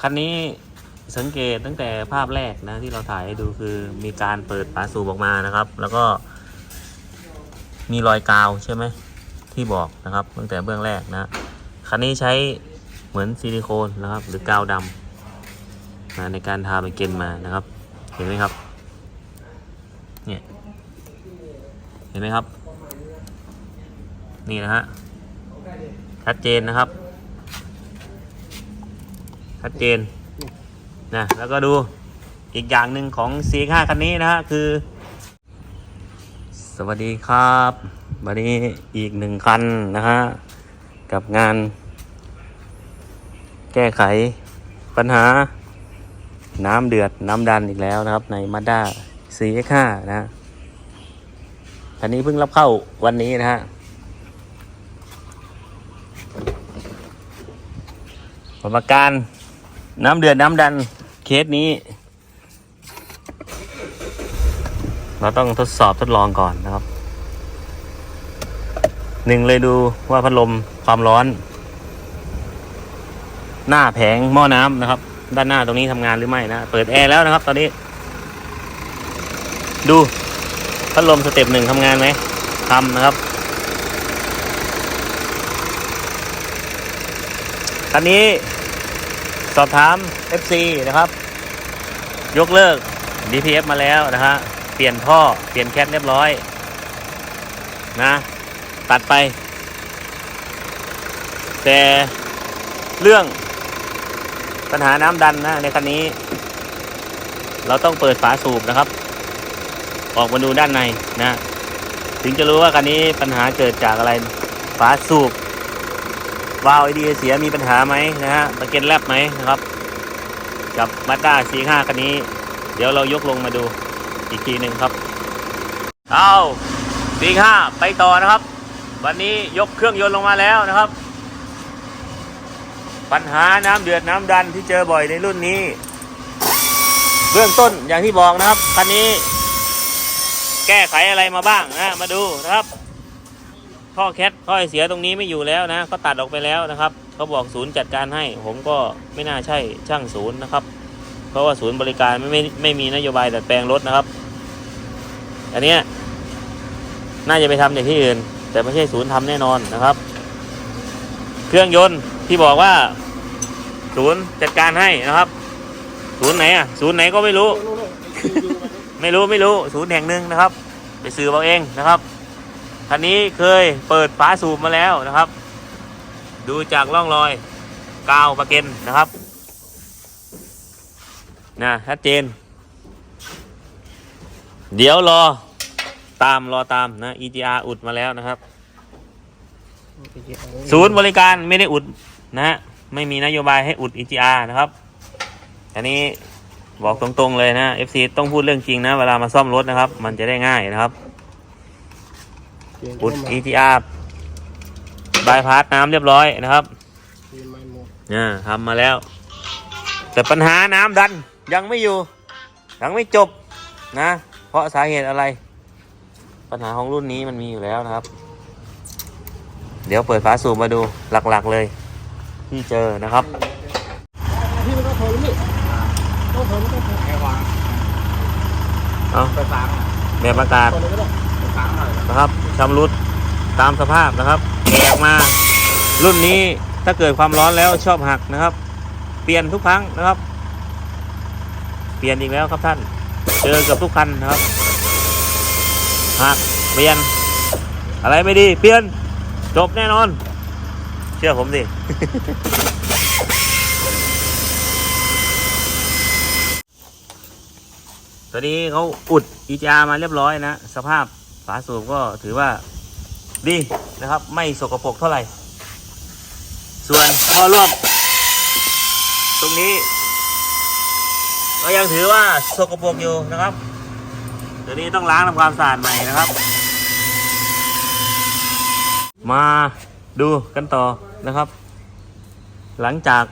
คันนี้สังเกตตั้งแต่ภาพแรกนะที่เราถ่ายให้ดูคือมีการเปิดฝาสูบออกมานะครับ แล้วก็ มีรอยกาวใช่ไหมที่บอกนะครับ ตั้งแต่เบื้องแรกนะคันนี้ใช้เหมือนซิลิโคนนะครับ หรือกาวดำนะในการทาไปเกนมานะครับ เห็นไหมครับเนี่ยเห็นไหมครับ นี่นะฮะชัดเจนนะครับ ชัดเจนนะแล้วก็ดูอีกอย่างหนึ่งของ C5 คันนี้นะฮะคือ สวัสดีครับวันนี้อีกหนึ่งคันนะฮะกับงาน แก้ไขปัญหาน้ำเดือดน้ำดันอีกแล้วนะครับ ใน Mazda CX5 นะฮะคันนี้เพิ่งรับเข้าวันนี้นะฮะประการ น้ำเดือดน้ำดันเคสนี้ เราต้องทดสอบทดลองก่อนนะครับหนึ่งเลยดูว่าพัดลมความร้อน หน้าแผงหม้อน้ำนะครับ ด้านหน้าตรงนี้ทำงานหรือไม่นะ เปิดแอร์แล้วนะครับ ตอนนี้ ดูพัดลมสเต็ปหนึ่งทำงานไหมทำนะครับคันนี้ สอบถาม FC นะครับ ยกเลิก DPF มาแล้วนะฮะเปลี่ยนท่อเปลี่ยนแคทเรียบร้อย นะ ตัดไป แต่เรื่องปัญหาน้ำดันนะในคันนี้ เราต้องเปิดฝาสูบนะครับ ออกมาดูด้านในนะ ถึงจะรู้ว่าคันนี้ปัญหาเกิดจากอะไร ฝาสูบ วาล์วไอเดียเสียมีปัญหาไหมนะฮะตะเก็นแลบไหมนะครับ กับมาด้า C5 คันนี้ เดี๋ยวเรายกลงมาดูอีกทีหนึ่งครับ เอา C5 ไปต่อนะครับ วันนี้ยกเครื่องยนต์ลงมาแล้วนะครับ ปัญหาน้ำเดือดน้ำดันที่เจอบ่อยในรุ่นนี้ เบื้องต้นอย่างที่บอกนะครับคันนี้ แก้ไขอะไรมาบ้างนะมาดูนะครับ ท่อแคทท่อไอเสียตรงนี้ไม่อยู่แล้วนะเขาตัดออกไปแล้วนะครับเขาบอกศูนย์จัดการให้ ผมก็ไม่น่าใช่ช่างศูนย์นะครับ เพราะว่าศูนย์บริการไม่ไม่ไม่มีนโยบายดัดแปลงรถนะครับ อันเนี้ยน่าจะไปทำในที่อื่น แต่ไม่ใช่ศูนย์ทำแน่นอนนะครับ เครื่องยนต์ที่บอกว่า ศูนย์จัดการให้นะครับ ศูนย์ไหนอะศูนย์ไหนก็ไม่รู้ ไม่รู้ไม่รู้ศูนย์แห่งหนึ่งนะครับ ไปซื้อเอาเองนะครับ คันนี้เคยเปิดฝาสูบมาแล้วนะครับ ดูจากร่องรอยกาวประเก็นนะครับนะชัดเจน เดี๋ยวรอตามรอตามนะ EGR อุดมาแล้วนะครับ ศูนย์บริการไม่ได้อุดนะฮะไม่มีนโยบายให้อุด EGR นะครับ อันนี้บอกตรงๆเลยนะ FC ต้องพูดเรื่องจริงนะ เวลามาซ่อมรถนะครับ มันจะได้ง่ายนะครับ อุด EGR บายพาสน้ำเรียบร้อยนะครับเนี่ยทำมาแล้ว แต่ปัญหาน้ำดันยังไม่อยู่ ยังไม่จบนะ เพราะสาเหตุอะไร ปัญหาของรุ่นนี้มันมีอยู่แล้วนะครับ เดี๋ยวเปิดฝาสูบมาดูหลักๆเลย ที่เจอนะครับพี่มันก็โทรนี่ต้องโทรต้องโทรให้วางเอาไปฟังแบบอากาศโทรเลยก็ได้ไปฟังหน่อยนะครับ ชำรุดตามสภาพนะครับแกะอกมา รุ่นนี้ถ้าเกิดความร้อนแล้วชอบหักนะครับ เปลี่ยนทุกครั้งนะครับ เปลี่ยนอีกแล้วครับท่าน เจอกับทุกคันนะครับหักเปลี่ยน อะไรไม่ดี เปลี่ยนจบแน่นอน เชื่อผมสิตอนนี้เขาอุดอีจามาเรียบร้อยนะ สภาพ ฝาสูบก็ถือว่าดีนะครับ ไม่สกปรกเท่าไหร่ ส่วนท่อร่วม ตรงนี้ ก็ยังถือว่าสกปรกอยู่นะครับเดี๋ยวนี้ต้องล้างทำความสะอาดใหม่นะครับ มาดูกันต่อนะครับ หลังจาก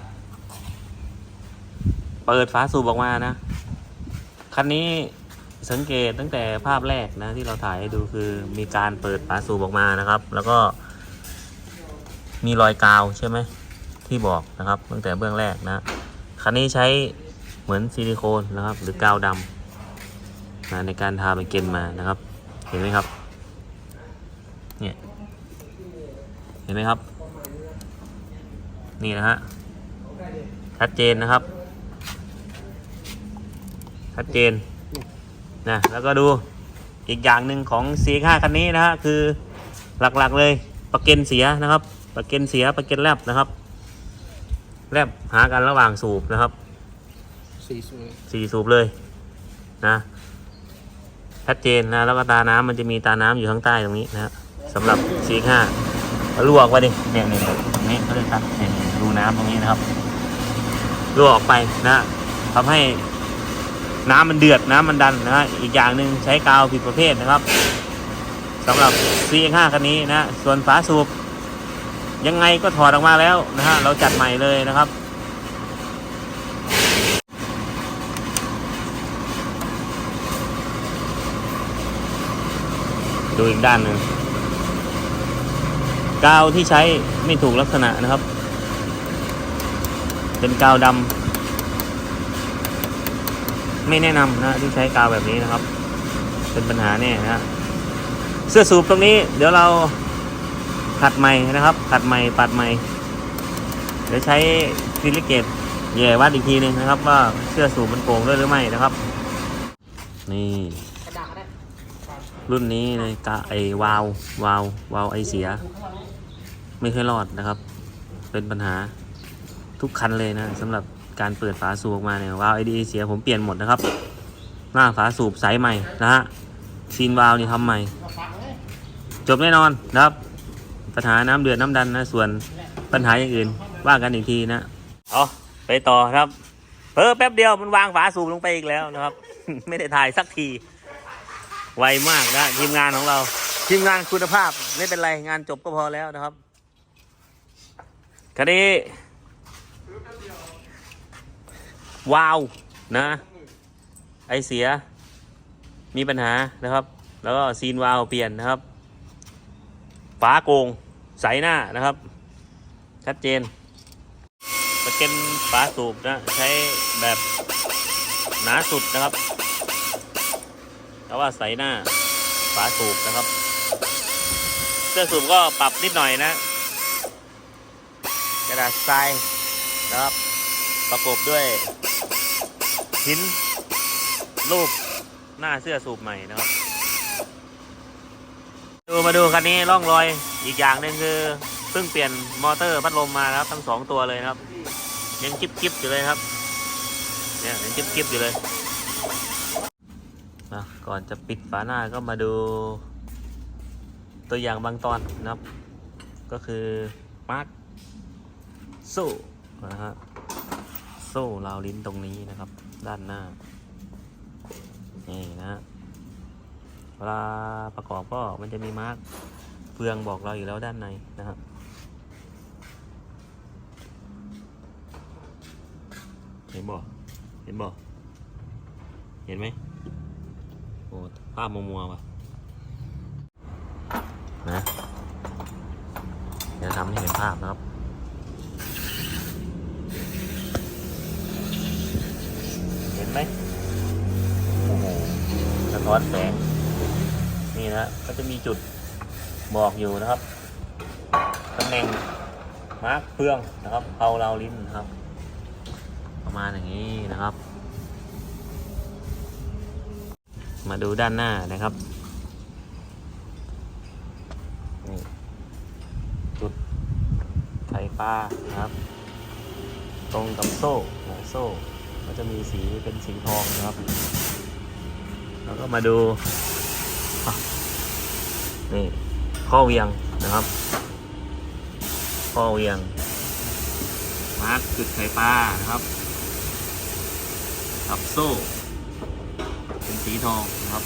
เปิดฝาสูบออกมานะ คันนี้ สังเกตตั้งแต่ภาพแรกนะที่เราถ่ายให้ดูคือมีการเปิดฝาสูบออกมานะครับ แล้วก็มีรอยกาวใช่ไหมที่บอกนะครับ ตั้งแต่เบื้องแรกนะคันนี้ใช้เหมือนซิลิโคนนะครับ หรือกาวดำนะในการทาเป็นเกนมานะครับ เห็นไหมครับเนี่ยเห็นไหมครับ นี่นะฮะชัดเจนนะครับชัดเจน นะแล้วก็ดูอีกอย่างหนึ่งของ C5 คันนี้นะฮะคือหลักๆเลยประเก็นเสียนะครับประเก็นเสียประเก็นแลบนะครับแลบหากันระหว่างสูบนะครับสี่สูบสี่สูบเลยนะชัดเจนนะแล้วก็ตาน้ำมันจะมีตาน้ำอยู่ข้างใต้ตรงนี้นะฮะสำหรับ C5 ลวกไว้ดิเนี่ยเนี่ยเนี่ยตรงนี้เขาเรียกครับเนี่ยเนี่ยรูน้ำตรงนี้นะครับลวกออกไปนะทำให้ น้ำมันเดือดน้ำมันดันนะฮะอีกอย่างหนึ่งใช้กาวผิดประเภทนะครับสำหรับ C5 คันนี้นะส่วนฝาสูบยังไงก็ถอดออกมาแล้วนะฮะเราจัดใหม่เลยนะครับดูอีกด้านหนึ่งกาวที่ใช้ไม่ถูกลักษณะนะครับ เป็นกาวดำ ไม่แนะนำนะที่ใช้กาวแบบนี้นะครับ เป็นปัญหาแน่นะฮะเสื้อสูบตรงนี้เดี๋ยวเราขัดใหม่นะครับขัดใหม่ปัดใหม่เดี๋ยวใช้ซิลิเกตแย่วัดอีกทีหนึ่งนะครับ ว่าเสื้อสูบมันโป่งด้วยหรือไม่นะครับ นี่รุ่นนี้เลยกะไอวาววาววาวไอเสีย ไม่เคยรอดนะครับ เป็นปัญหาทุกคันเลยนะสำหรับ การเปิดฝาสูบออกมาเนี่ยวาล์วไอดีเสียผมเปลี่ยนหมดนะครับ หน้าฝาสูบใสใหม่นะฮะซีนวาล์วนี่ทำใหม่ จบแน่นอนนะครับ ปัญหาน้ำเดือดน้ำดันนะส่วนปัญหาอย่างอื่นว่ากันอีกทีนะเอาไปต่อครับเพิ่แป๊บเดียวมันวางฝาสูบลงไปอีกแล้วนะครับ ไม่ได้ถ่ายสักที ไวมากนะทีมงานของเรา ทีมงานคุณภาพไม่เป็นไร งานจบก็พอแล้วนะครับคันนี้ วาวนะ ไอเสีย มีปัญหานะครับ แล้วก็ซีนวาวเปลี่ยนนะครับฝาโกงใสหน้านะครับ ชัดเจนสเก็นฝาสูบนะใช้แบบหนาสุดนะครับแต่ว่าใสหน้าฝาสูบนะครับเสื้อสูบก็ปรับนิดหน่อยนะ กระดาษทรายนะครับ ประกบด้วย หินรูปหน้าเสื้อสูบใหม่นะครับ ดูมาดูคันนี้ร่องรอยอีกอย่างหนึ่งคือเพิ่งเปลี่ยนมอเตอร์พัดลมมาครับ ทั้งสองตัวเลยนะครับ ยังกิ๊บกิบอยู่เลยครับเนี่ยยังกิ๊บกิบอยู่เลยนะก่อนจะปิดฝาหน้าก็มาดู ตัวอย่างบางตอนนะครับ ก็คือมาร์คโซ่นะฮะโซ่ราวลิ้นตรงนี้นะครับ ด้านหน้า นี่นะฮะเวลาประกอบก็มันจะมีมาร์คเฟืองบอกเราอยู่แล้วด้านในนะครับเห็นบ่ เห็นบ่ เห็นไหมโอ้ภาพมัวมัวๆว่ะนะ เดี๋ยวทำให้เห็นภาพนะครับ เห็น ไหมโอ้โหสะท้อนแสง นี่นะก็จะมีจุดบอกอยู่นะครับตำแหน่งมาร์คเพื่องนะครับเผาเราลิ้นนะครับ ประมาณอย่างนี้นะครับ มาดูด้านหน้านะครับนี่จุดไข่ปลานะครับ ตรงกับโซ่นะโซ่ ก็จะมีสีเป็นสีทองนะครับ แล้วก็มาดูนี่ข้อเวียงนะครับข้อเวียง มาร์กจุดไข่ปลานะครับกับโซ่เป็นสีทองนะครับ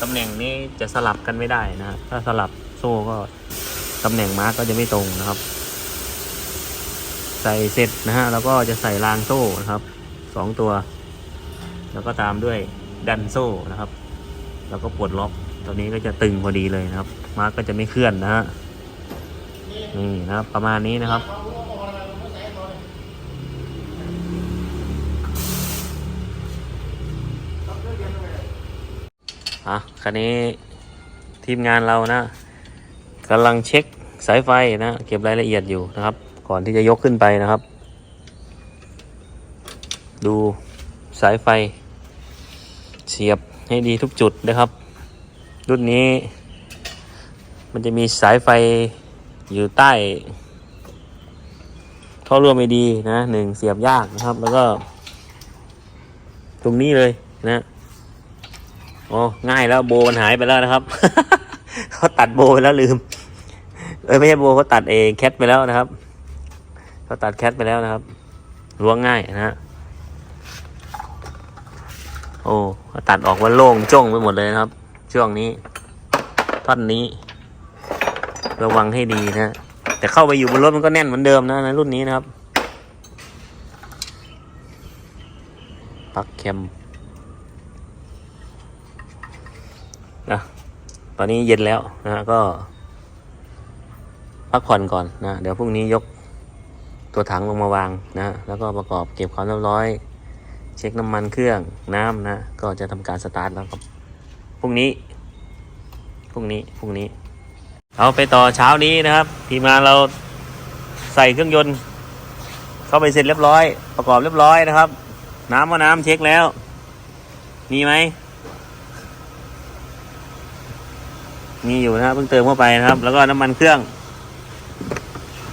ตำแหน่งนี้จะสลับกันไม่ได้นะฮะถ้าสลับโซ่ก็ตำแหน่งมาร์กก็จะไม่ตรงนะครับ ใส่เสร็จนะฮะแล้วก็จะใส่รางโซ่นะครับ สองตัว แล้วก็ตามด้วยดันโซ่นะครับ แล้วก็ปลดล็อกตัวนี้ก็จะตึงพอดีเลยนะครับ มาร์กก็จะไม่เคลื่อนนะฮะนี่นะครับประมาณนี้นะครับ อะคันนี้ทีมงานเรานะกำลังเช็คสายไฟนะ เก็บรายละเอียดอยู่นะครับ ก่อนที่จะยกขึ้นไปนะครับ ดูสายไฟ เสียบให้ดีทุกจุดนะครับ รุ่นนี้ มันจะมีสายไฟอยู่ใต้ท่อร่วมไม่ดีนะหนึ่งเสียบยากนะครับ แล้วก็ ตรงนี้เลยนะโอ้ง่ายแล้วโบมันหายไปแล้วนะครับเขาตัดโบไปแล้วลืมเอ้ยไม่ใช่โบเขาตัดเองแคทไปแล้วนะครับเขาตัดแคทไปแล้วนะครับล้วงง่ายนะฮะ โอ้ตัดออกว่าโล่งจ้งไปหมดเลยนะครับ ช่วงนี้ท่อนนี้ ระวังให้ดีนะแต่เข้าไปอยู่บนรถมันก็แน่นเหมือนเดิมนะในรุ่นนี้นะครับปลั๊กแคมนะตอนนี้เย็นแล้วนะก็ พักผ่อนก่อนนะ เดี๋ยวพรุ่งนี้ยกตัวถังลงมาวางนะ แล้วก็ประกอบเก็บความเรียบร้อย เช็คน้ำมันเครื่องน้ำนะ ก็จะทำการสตาร์ทแล้วครับพรุ่งนี้พรุ่งนี้พรุ่งนี้ เอาไปต่อเช้านี้นะครับ ทีมงานเราใส่เครื่องยนต์ เข้าไปเสร็จเรียบร้อย ประกอบเรียบร้อยนะครับ น้ำว่าน้ำเช็คแล้ว มีไหมมีอยู่นะครับเพิ่งเติมเข้าไปนะครับ แล้วก็น้ำมันเครื่อง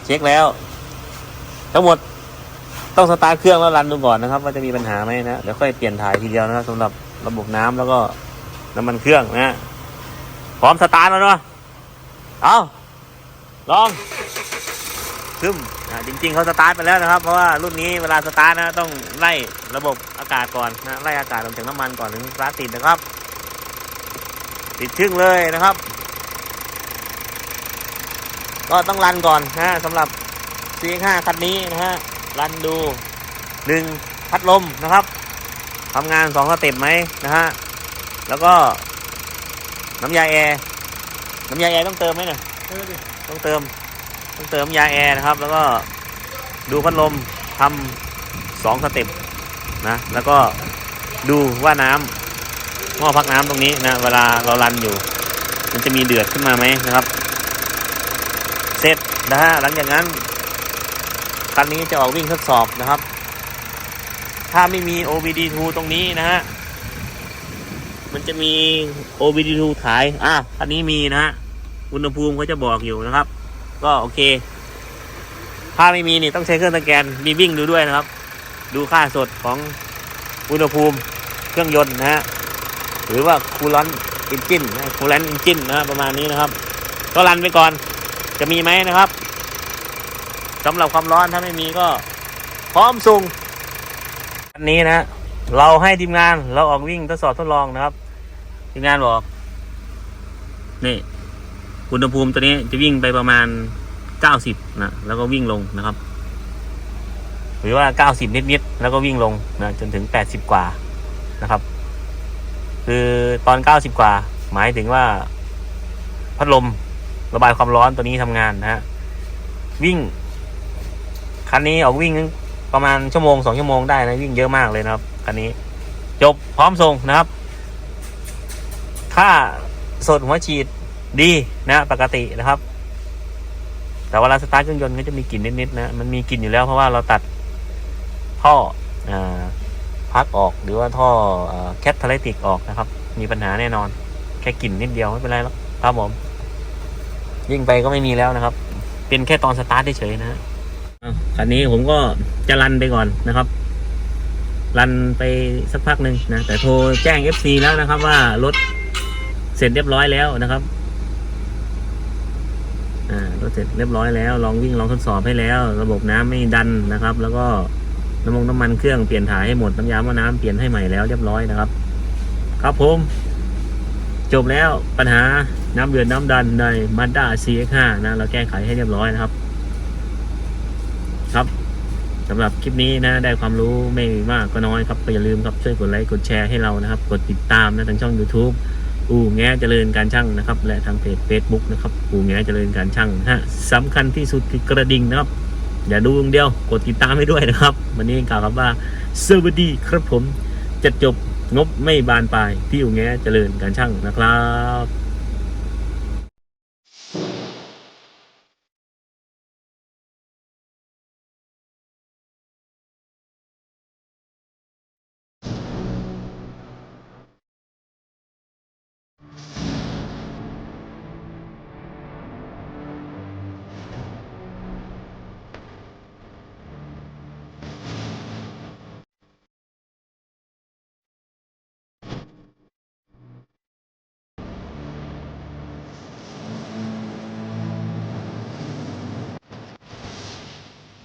เช็คแล้ว ทั้งหมด ต้องสตาร์ทเครื่องแล้วรันดูก่อนนะครับว่าจะมีปัญหาไหมนะเดี๋ยวค่อยเปลี่ยนถ่ายทีเดียวนะครับสำหรับระบบน้ำแล้วก็น้ำมันเครื่องนะฮะพร้อมสตาร์ทแล้วเนาะเอาลองซึมจริง ๆเขาสตาร์ทไปแล้วนะครับ เพราะว่ารุ่นนี้เวลาสตาร์ทนะต้องไล่ระบบอากาศก่อนนะไล่อากาศออกจากน้ำมันก่อนถึงสตาร์ทติดนะครับ ติดชึ่งเลยนะครับ ก็ต้องรันก่อนนะฮะสำหรับ C5 คันนี้นะฮะ รันดูหนึ่งพัดลมนะครับทำงานสองสเต็ปไหมนะฮะแล้วก็น้ำยาแอร์น้ำยาแอร์ต้องเติมไหมเนี่ยเออดิต้องเติม ต้องเติมน้ำยาแอร์นะครับ แล้วก็ดูพัดลมทำสองสเต็ปนะ แล้วก็ดูว่าน้ำหม้อพักน้ำตรงนี้นะ เวลาเรารันอยู่ มันจะมีเดือดขึ้นมาไหมนะครับ เสร็จนะฮะหลังจากนั้น คันนี้จะออกวิ่งทดสอบนะครับ ถ้าไม่มี OBD2 ตรงนี้นะฮะ มันจะมี OBD2 ขาย อะคันนี้มีนะฮะ อุณหภูมิเขาจะบอกอยู่นะครับ ก็โอเค ถ้าไม่มีนี่ต้องใช้เครื่องสแกน มีวิ่งดูด้วยนะครับ ดูค่าสดของอุณหภูมิเครื่องยนต์นะฮะ หรือว่าคูลอนอินจินคูลแลนอินจินนะฮะประมาณนี้นะครับ ก็รันไปก่อน จะมีไหมนะครับ สำหรับความร้อนถ้าไม่มีก็ พร้อมส่งวันนี้นะ เราให้ทีมงานเราออกวิ่งทดสอบทดลองนะครับ ทีมงานบอก นี่ อุณหภูมิตัวนี้จะวิ่งไปประมาณ90นะแล้วก็วิ่งลงนะครับ หรือว่า90นิดๆแล้วก็วิ่งลงนะจนถึง80กว่านะครับ คือตอน90กว่า หมายถึงว่า พัดลมระบายความร้อนตัวนี้ทำงานนะฮะวิ่ง คันนี้ออกวิ่งประมาณชั่วโมงสองชั่วโมงได้นะวิ่งเยอะมากเลยนะครับคันนี้ จบพร้อมส่งนะครับค่าสดหัวฉีดดีนะปกตินะครับ แต่เวลาสตาร์ทเครื่องยนต์ก็จะมีกลิ่นนิดๆนะมันมีกลิ่นอยู่แล้วเพราะว่าเราตัดท่ออาพักออกหรือว่าท่อแคทเทเลติกออกนะครับ มีปัญหาแน่นอน แค่กลิ่นนิดเดียวไม่เป็นไรหรอกครับผม ยิ่งไปก็ไม่มีแล้วนะครับ เป็นแค่ตอนสตาร์ทเฉยๆนะ คันนี้ผมก็จะรันไปก่อนนะครับ รันไปสักพักหนึ่งนะ แต่โทรแจ้ง FC แล้วนะครับ ว่ารถเสร็จเรียบร้อยแล้วนะครับ อ่ารถเสร็จเรียบร้อยแล้ว ลองวิ่งลองทดสอบให้แล้ว ระบบน้ำไม่ดันนะครับ แล้วก็น้ำมันน้ำมันเครื่องเปลี่ยนถ่ายให้หมดน้ำยาหม้อน้ำเปลี่ยนให้ใหม่แล้วเรียบร้อยนะครับ ครับผมจบแล้วปัญหาน้ำเดือดน้ำดันใน Mazda CX-5 นะ เราแก้ไขให้เรียบร้อยนะครับ สำหรับคลิปนี้นะได้ความรู้ไม่มากก็น้อยครับก็อย่าลืมครับช่วยกดไลค์กดแชร์ให้เรานะครับ กดติดตามนะทางช่อง YouTube อู่แง้เจริญการช่างนะครับ และทางเพจ Facebook นะครับอู่แง้เจริญการช่างฮะสำคัญที่สุดคือกระดิ่งนะครับ อย่าดูอย่างเดียวกดติดตามให้ด้วยนะครับ วันนี้กล่าวครับว่าสวัสดีครับผมจะจบงบไม่บานปลายพี่อุแงเจริญการช่างนะครับ